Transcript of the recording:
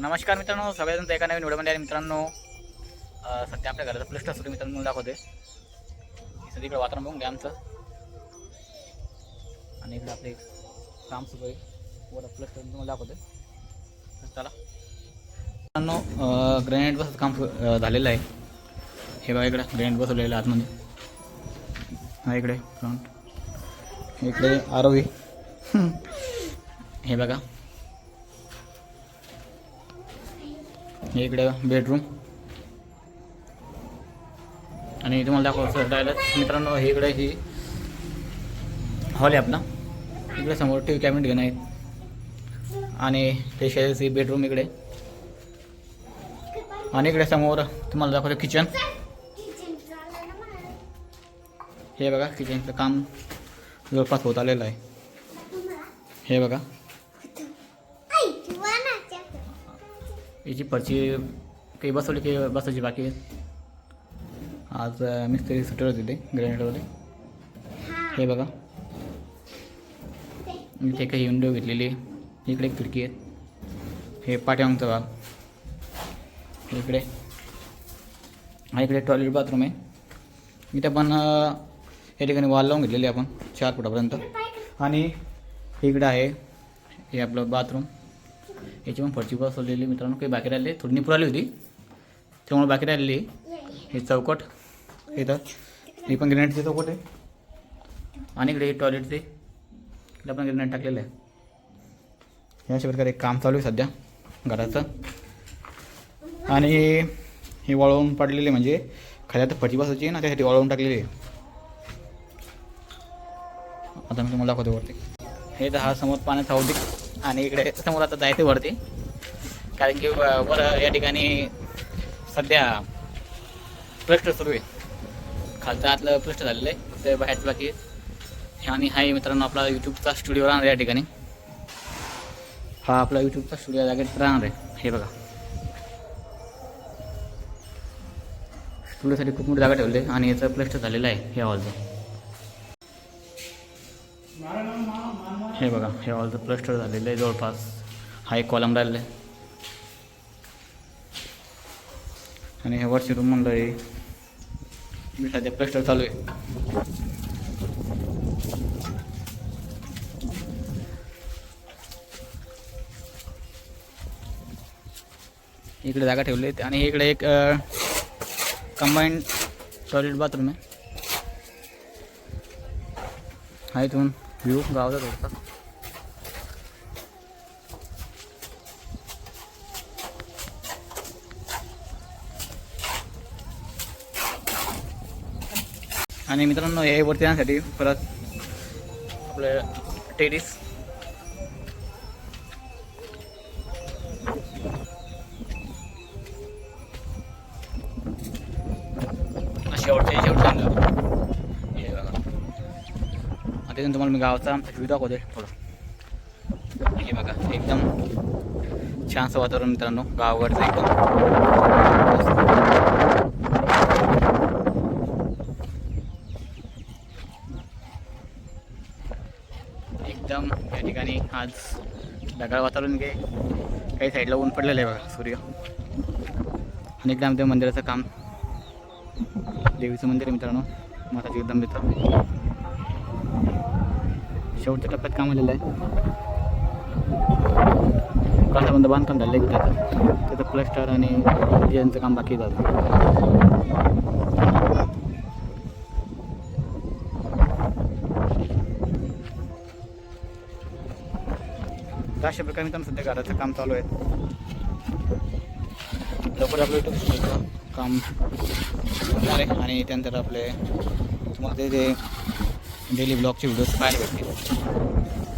नमस्कार मित्रांनो सगळ्यांचं एका नवीन व्हिडिओमध्ये. आहे मित्रांनो सध्या आपल्या घराचं प्लस्टर सुरू मित्रांनो दाखवते सध्या इकडे वातावरण बघून घ्या आमचं. आणि इकडे आपले काम सुरू आहे. वर प्लस्टर तुम्हाला दाखवते चला. मित्रांनो ग्रॅनाईट बस काम सु- झालेलं आहे. हे बघा इकडे ग्रॅनाईट बसवलेलं आहे आतमध्ये. हा इकडे फ्रंट इकडे आरोवी हे बघा. इकडे बेडरूम आणि तुम्हाला दाखवतो राहिलं मित्रांनो हे इकडे ही हॉल आहे आपला. इकडे समोर टी व्ही कॅबिनेट घेणं आहे. आणि ते शेजारची बेडरूम इकडे. आणि इकडे समोर तुम्हाला दाखवतो किचन हे बघा किचनचं काम जवळपास होत आलेलं आहे. हे बघा. याची पर्ची काही बसवली काही बसायची बाकी आहे. आज मिस्त्री सुट्टीवर होते ग्रॅनेटवाले हे. बघा. इथे काही विंडो घेतलेली आहे. इकडे खिडकी आहे. हे पाठीमागचा भाग. इकडे. हा इकडे टॉयलेट बाथरूम आहे. इथे पण या ठिकाणी वॉल लावून घेतलेली आहे आपण चार फुटापर्यंत. आणि इकडे आहे हे आपलं बाथरूम याची पण फरची बसवलेली मित्रांनो काही बाकी राहिली थोडी निपुर आली होती. त्यामुळे बाकी राहिलेली हे चौकट इथं हे पण ग्रेनेटचे चौकट आहे. आणि इकडे टॉयलेटचे इकडे पण ग्रेनेट टाकलेलं आहे. अशा प्रकारे काम चालू आहे सध्या घराचं. आणि हे वळवून पडलेले म्हणजे खाली तर फरची बसायची आहे ना त्यासाठी वळवून टाकलेली आहे. आता मी तुम्हाला दाखवतो वरती. हे तर हा समोर पाण्याचा औद्योगिक आणि इकडे समोर आता जायचं वरती. कारण की वर या ठिकाणी सध्या पृष्ठ सुरू आहे. खालचं आतलं पृष्ठ झालेलं आहे. ते बाहेरचं बाकी आणि हाय मित्रांनो आपला यूट्यूबचा स्टुडिओ राहणार आहे या ठिकाणी. हा आपला यूट्यूबचा स्टुडिओ जागेत राहणार आहे. हे बघा. स्टुडिओसाठी खूप मोठी जागा ठेवली आणि याचं प्लस्टर झालेलं आहे हे हॉलचं हे बघा हे हॉलचं प्लस्टर झालेलं आहे जवळपास. हा एक कॉलम राहिलेला आहे. आणि हे वरची रूम म्हणलं आहे मी सध्या प्लस्टर चालू आहे. इकडे जागा ठेवली आहे. आणि इकडे एक कंबाईंड टॉयलेट बाथरूम आहे. हा इथून व्ह्यू गावाचा थोडसा आणि मित्रांनो हे वरती येण्यासाठी परत आपलं टेरिस शेवटच्या शेवटच्या तिथून तुम्हाला मी गावाचा आमचा व्ह्यू दाखवते थोडं हे बघा एकदम छानसं वातावरण मित्रांनो गावाकडचं एकदम. एकदम या ठिकाणी आज ढगाळ वातावरण घे काही साईडला ऊन पडलेलं आहे बघा सूर्य. आणि एकदम आमच्या मंदिराचं काम. देवीचं मंदिर आहे मित्रांनो. माता जगदंबेचं शेवटच्या टप्प्यात काम आलेलं आहे. काठाबंद बांधकाम झालं आहे त्याचं त्याचं प्लस्टर आणि यांचं काम बाकी झालं. अशा प्रकारे काम सध्या घराचं काम चालू आहे. लवकर आपलं काम आहे आणि त्यानंतर आपले तुम्हाला ते जे डेली ब्लॉगचे व्हिडिओज पाहायला भेटतील.